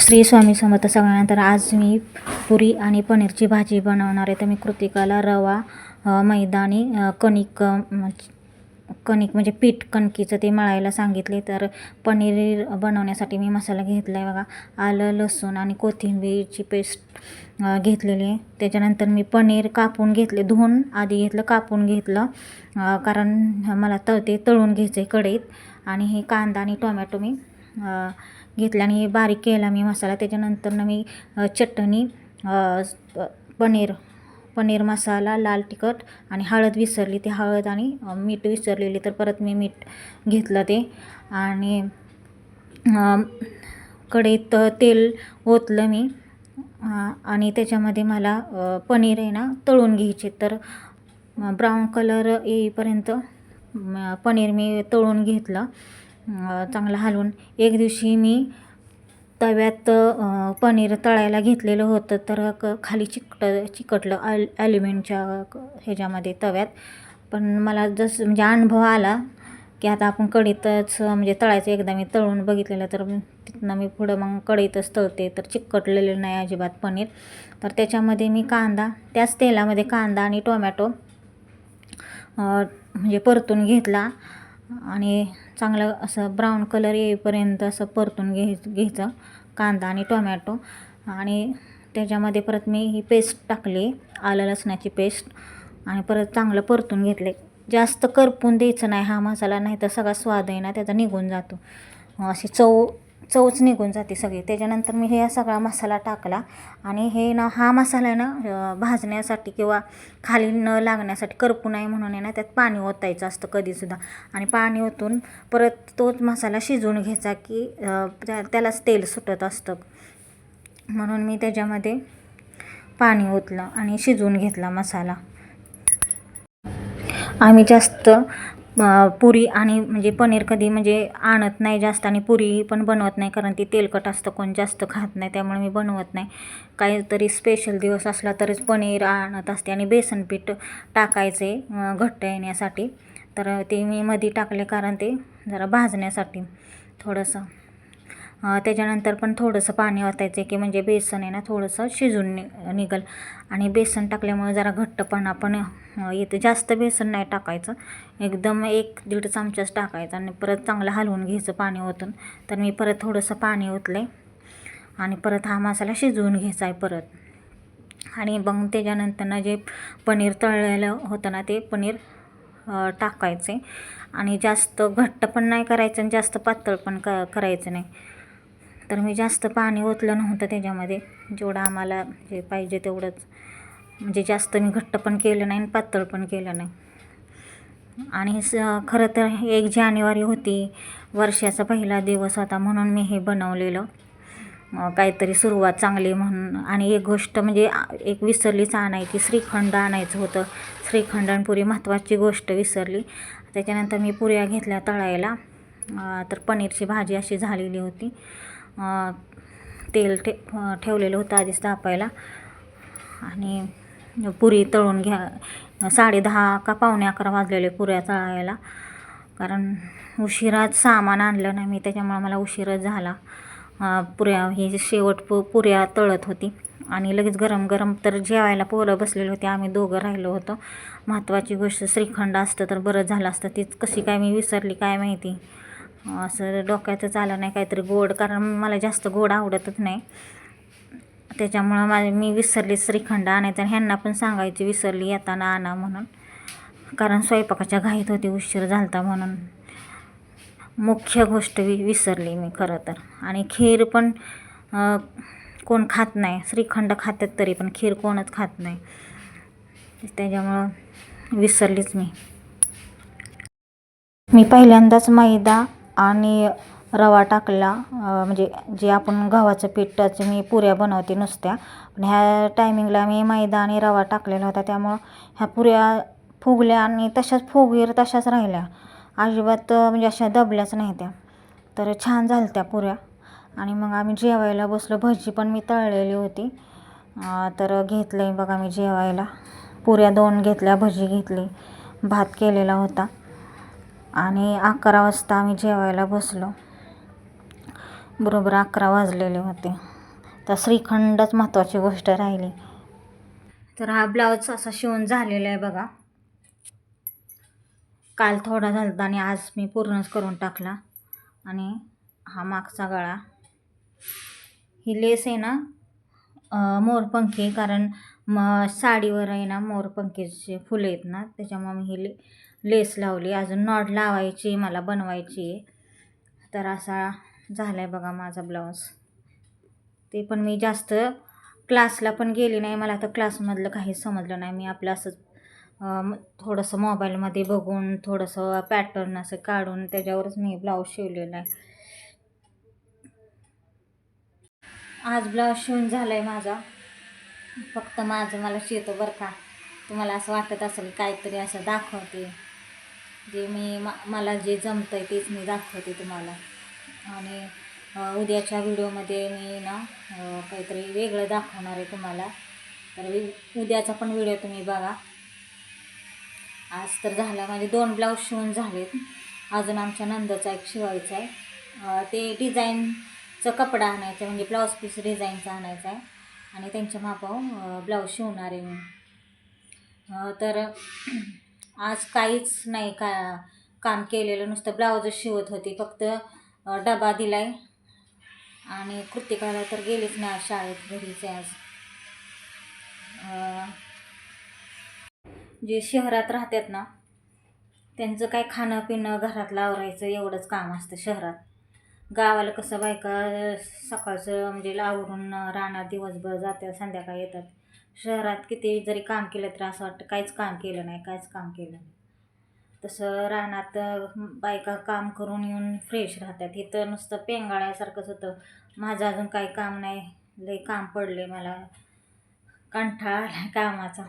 श्री स्वामी समर्थ सगळ्यानंतर आज मी पुरी आणि पनीरची भाजी बनवणार आहे. तर मी कृतिकाला रवा मैदा आणि कणिक म्हणजे कणिक म्हणजे पीठ कणकीचं ते मळायला सांगितले. तर पनीर बनवण्यासाठी मी मसाला घेतला आहे बघा. आलं लसूण आणि कोथिंबीरची पेस्ट घेतलेली आहे. त्याच्यानंतर मी पनीर कापून घेतले. धुवून आधी घेतलं कापून घेतलं. कारण मला तळते ते तळून घ्यायचं आहे कढईत. आणि हे कांदा आणि टोमॅटो मी घेतला आणि बारीक केला मी मसाला. त्याच्यानंतरनं मी चटणी पनीर पनीर मसाला लाल तिखट आणि हळद विसरली. ती हळद आणि मीठ विसरलेली. तर परत मी मीठ घेतलं ते. आणि कढईत तेल ओतलं मी. आणि त्याच्यामध्ये मला पनीर आहे ना तळून घ्यायचे. तर ब्राऊन कलर येईपर्यंत पनीर मी तळून घेतलं. चांगलं हलवून एक दिवशी मी तव्यात पनीर तळायला घेतलेलं होतं. तर क खाली चिकट चिकटलं ॲल ॲल्युमिनच्या क- ह्याच्यामध्ये तव्यात. पण मला जसं म्हणजे अनुभव आला की आता आपण कढईतच म्हणजे तळायचं एकदा मी तळून बघितलेलं. तर तिथनं मी पुढं मग कढईतच तळते. तर चिकटलेलं नाही अजिबात पनीर. तर त्याच्यामध्ये मी कांदा त्याच तेलामध्ये कांदा आणि टोमॅटो म्हणजे परतून घेतला. आणि चांगलं असं ब्राऊन कलर येईपर्यंत असं परतून घे घ्यायचं कांदा आणि टोमॅटो. आणि त्याच्यामध्ये परत मी ही पेस्ट टाकली आलं लसणाची पेस्ट. आणि परत चांगलं परतून घेतले. जास्त करपून द्यायचं नाही हा मसाला नाही तर सगळा स्वाद आहे ना त्याचा निघून जातो. अशी चव चवच निघून जाते सगळी. त्याच्यानंतर मी हे सगळा मसाला टाकला आणि हे ना हा मसाला आहे ना भाजण्यासाठी किंवा खाली न लागण्यासाठी करपू नये म्हणून आहे ना त्यात पाणी ओतायचं असतं कधीसुद्धा. आणि पाणी ओतून परत तोच मसाला शिजवून घ्यायचा की त्या त्यालाच तेल सुटत असतं. म्हणून मी त्याच्यामध्ये पाणी ओतलं आणि शिजवून घेतला मसाला. आम्ही जास्त पुरी आणि म्हणजे पनीर कधी म्हणजे आणत नाही जास्त आणि पुरी पण बनवत नाही कारण ती तेलकट असतं कोण जास्त खात नाही त्यामुळे मी बनवत नाही. काहीतरी स्पेशल दिवस असला तरच पनीर आणत असते आणि बेसन पीठ टाकायचे घट्ट येण्यासाठी. तर ते मी मध्ये टाकले कारण ते जरा भाजण्यासाठी थोडंसं. त्याच्यानंतर पण थोडंसं पाणी ओतायचं की म्हणजे बेसन आहे ना थोडंसं शिजून नि निघल. आणि बेसन टाकल्यामुळे जरा घट्टपणा पण येते. जास्त बेसन नाही टाकायचं. एकदम एक दीड चमचाच टाकायचं आणि परत चांगलं हलवून घ्यायचं पाणी ओतून. तर मी परत थोडंसं पाणी ओतलं आणि परत हा मसाला शिजवून घ्यायचा आहे परत. आणि मग त्याच्यानंतर ना जे पनीर तळलेलं होतं ना ते पनीर टाकायचे. आणि जास्त घट्ट पण नाही करायचं आणि जास्त पातळ पण क करायचं नाही. तर मी जास्त पाणी ओतलं नव्हतं त्याच्यामध्ये. जेवढं आम्हाला जे पाहिजे तेवढंच. म्हणजे जास्त मी घट्ट पण केलं नाही आणि पातळ पण केलं नाही. आणि स खरं तर एक जानेवारी होती. वर्षाचा पहिला दिवस होता म्हणून मी हे बनवलेलं. काहीतरी सुरुवात चांगली म्हणून. आणि एक गोष्ट म्हणजे एक विसरलीच आणायची. श्रीखंड आणायचं होतं. श्रीखंड आणि पुरी महत्त्वाची गोष्ट विसरली. त्याच्यानंतर मी पुऱ्या घेतल्या तळायला. तर पनीरची भाजी अशी झालेली होती. तेल ठे ठेवलेलं होतं आधीच तापायला. आणि पुरी तळून घ्या साडे दहा का पावणे अकरा वाजलेले पुऱ्या तळायला. कारण उशिराच सामान आणलं नाही मी त्याच्यामुळे मला उशीरच झाला. पुऱ्या ही शेवट पु पुऱ्या तळत होती. आणि लगेच गरम गरम तर जेवायला पोरं बसलेली होती आम्ही दोघं राहिलो होतो. महत्त्वाची गोष्ट श्रीखंड असतं तर बरं झालं असतं. तीच कशी काय मी विसरली काय माहिती? असं डोक्यातच आलं नाही काहीतरी गोड कारण मला जास्त गोड आवडतच नाही. त्याच्यामुळं माझे मी विसरली श्रीखंड आणायचं आणि ह्यांना पण सांगायची विसरली येताना आणा म्हणून. कारण स्वयंपाकाच्या घाईत होती उशीर झालता म्हणून. मुख्य गोष्ट वि विसरली मी खरं तर. आणि खीर पण कोण खात नाही. श्रीखंड खातात तरी पण खीर कोणच खात नाही. त्याच्यामुळं विसरलीच मी. मी पहिल्यांदाच मैदा आणि रवा टाकला म्हणजे जे आपण गव्हाचं पिठाचं मी पुऱ्या बनवते नुसत्या. पण ह्या टायमिंगला मी मैदा आणि रवा टाकलेला होता. त्यामुळं ह्या पुऱ्या फुगल्या आणि तशाच फुगीर तशाच राहिल्या. अजिबात म्हणजे अशा दबल्याच नाही त्या. तर छान झाल्या त्या पुऱ्या. आणि मग आम्ही जेवायला बसलो. भजी पण मी तळलेली होती. तर घेतलं आहे बघा मी जेवायला. पुऱ्या दोन घेतल्या भजी घेतली. भात केलेला होता. आणि अकरा वाजता आम्ही जेवायला बसलो. बरोबर अकरा वाजलेले होते. तर श्रीखंडच महत्त्वाची गोष्ट राहिली. तर हा ब्लाऊज असा शिवून झालेला आहे बघा. काल थोडा झाला होता आणि आज मी पूर्णच करून टाकला. आणि हा मागचा गळा. ही लेस आहे ना मोरपंखी कारण म साडीवर आहे ना मोरपंखीचे फुलं आहेत ना त्याच्यामुळे मी ही ले लेस लावली. अजून नॉट लावायची मला बनवायची. आहे तर असा झाला आहे बघा माझा ब्लाऊज. ते पण मी जास्त क्लासला पण गेली नाही. मला तर क्लासमधलं काही समजलं नाही. मी आपलं असं थोडंसं मोबाईलमध्ये बघून थोडंसं पॅटर्न असं काढून त्याच्यावरच मी ब्लाऊज शिवलेला आहे. आज ब्लाऊज शिवून झाला आहे माझा. फक्त माझं मला शिवतो बरं का. तुम्हाला असं वाटत असेल काहीतरी असं दाखवते. जे मी मा मला जे जमतं आहे तेच मी दाखवते तुम्हाला. आणि उद्याच्या व्हिडिओमध्ये मी ना काहीतरी वेगळं दाखवणार आहे तुम्हाला. तर उद्याचा पण व्हिडिओ तुम्ही बघा. आज तर झाला माझे दोन ब्लाऊज शिवून झालेत. अजून आमच्या नंदचा एक शिवायचा आहे. ते डिझाईनचं कपडा आणायचा आहे म्हणजे ब्लाऊज पीस डिझाईनचा आणायचा आहे. आणि त्यांच्या मापाव ब्लाऊज शिवणार आहे मी. तर आज काहीच नाही का काम केलेलं नुसतं ब्लाऊजच शिवत होती फक्त डबा दिलाय. आणि कृतिकाला तर गेलीच नाही आज शाळेत घरीच आहे आज जे शहरात राहतात ना त्यांचं काय खाणं पिणं घरातलं आवरायचं एवढंच काम असतं शहरात. गावाला कसं बायका सकाळचं म्हणजे आवरून राहणार दिवसभर जातात संध्याकाळी येतात. शहरात किती जरी काम केलं तर असं वाटतं काहीच काम केलं नाही काहीच काम केलं नाही. तसं रानात बायका काम करून येऊन फ्रेश राहतात. इथं नुसतं पेंगाळ्यासारखंच होतं. माझं अजून काही काम नाही. लई काम पडले मला. कंठाळा आला कामाचा.